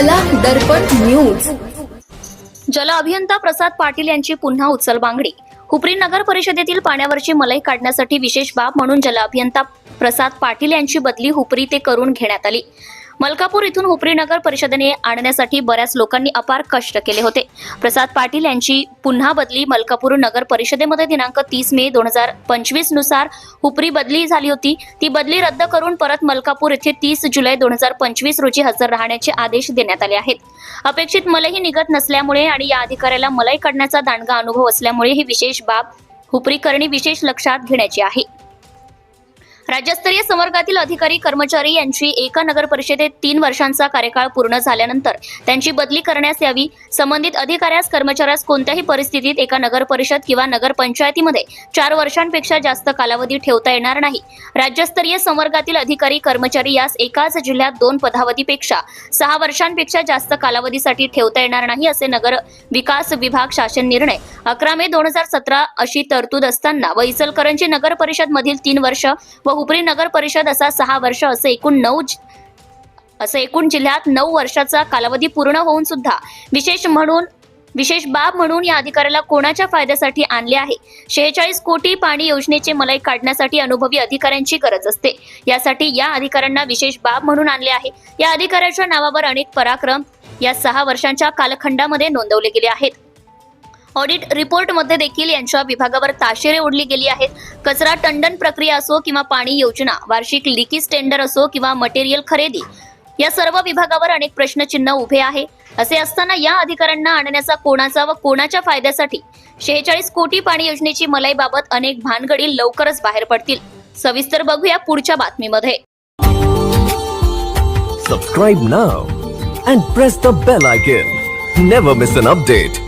कला दर्पण न्यूज जल अभियंता प्रसाद पाटील यांची पुन्हा उचल बांगडी. हुपरी नगर परिषदेतील पाण्यावरची मलई काढण्यासाठी विशेष बाब म्हणून जल अभियंता प्रसाद पाटील यांची बदली हुपरी ते करून घेण्यात आली. मलकापूर इथून हुपरी नगर परिषदेने आणण्यासाठी बऱ्याच लोकांनी अपार कष्ट केले होते. प्रसाद पाटील यांची पुन्हा बदली मलकापूर नगर परिषदेमध्ये दिनांक तीस मे दोन हजार पंचवीसनुसार हुपरी बदली झाली होती. ती बदली रद्द करून परत मलकापूर येथे तीस जुलै दोन हजार पंचवीस रोजी हजर राहण्याचे आदेश देण्यात आले आहेत. अपेक्षित मलही निघत नसल्यामुळे आणि या अधिकाऱ्याला मलई काढण्याचा दांडगा अनुभव असल्यामुळे ही विशेष बाब हुपरीकरणी विशेष लक्षात घेण्याची आहे. राज्यस्तरीय संवर्गातील अधिकारी कर्मचारी यांची एका नगर परिषदेत तीन वर्षांचा कार्यकाळ पूर्ण झाल्यानंतर त्यांची बदली करण्यास यावी संबंधित अधिकाऱ्यास कर्मचाऱ्यास कोणत्याही परिस्थितीत एका नगर परिषद किंवा नगर पंचायतीमध्ये चार वर्षांपेक्षा जास्त कालावधी ठेवता येणार नाही. राज्यस्तरीय संवर्गातील अधिकारी कर्मचारी यास एकाच जिल्ह्यात दोन पदावधीपेक्षा सहा वर्षांपेक्षा जास्त कालावधीसाठी ठेवता येणार नाही असे नगर विकास विभाग शासन निर्णय अकरा मे दोन हजार सतरा अशी तरतूद असताना व इचलकरंजी नगर परिषद मधील तीन वर्ष व हुपरी नगर परिषद असा सहा वर्ष असे एकूण नऊ असं एकूण जिल्ह्यात नऊ वर्षाचा कालावधी पूर्ण होऊन सुद्धा विशेष म्हणून विशेष बाब म्हणून या अधिकाऱ्याला कोणाच्या फायद्यासाठी आणले आहे? शेहेचाळीस कोटी पाणी योजनेचे मलाई काढण्यासाठी अनुभवी अधिकाऱ्यांची गरज असते. यासाठी या अधिकाऱ्यांना विशेष बाब म्हणून आणले आहे. या अधिकाऱ्याच्या नावावर अनेक पराक्रम या सहा वर्षांच्या कालखंडामध्ये नोंदवले गेले आहेत. ऑडिट रिपोर्टमध्ये देखील यांच्या विभागावर ताशेरे ओढली गेली आहेत. कचरा टंडन प्रक्रिया असो किंवा पाणी योजना वार्षिक लिकीज टेंडर असो किंवा मटेरियल खरेदी या सर्व विभागावर अनेक प्रश्नचिन्ह उभे आहे. असे असताना या अधिकाऱ्यांना आणण्याचा कोणाचा व कोणाच्या फायद्यासाठी शेहेचाळीस कोटी पाणी योजनेची मलाईबाबत अनेक भानगडी लवकरच बाहेर पडतील. सविस्तर बघूया पुढच्या बातमीमध्ये. Subscribe now and press the bell icon never miss an update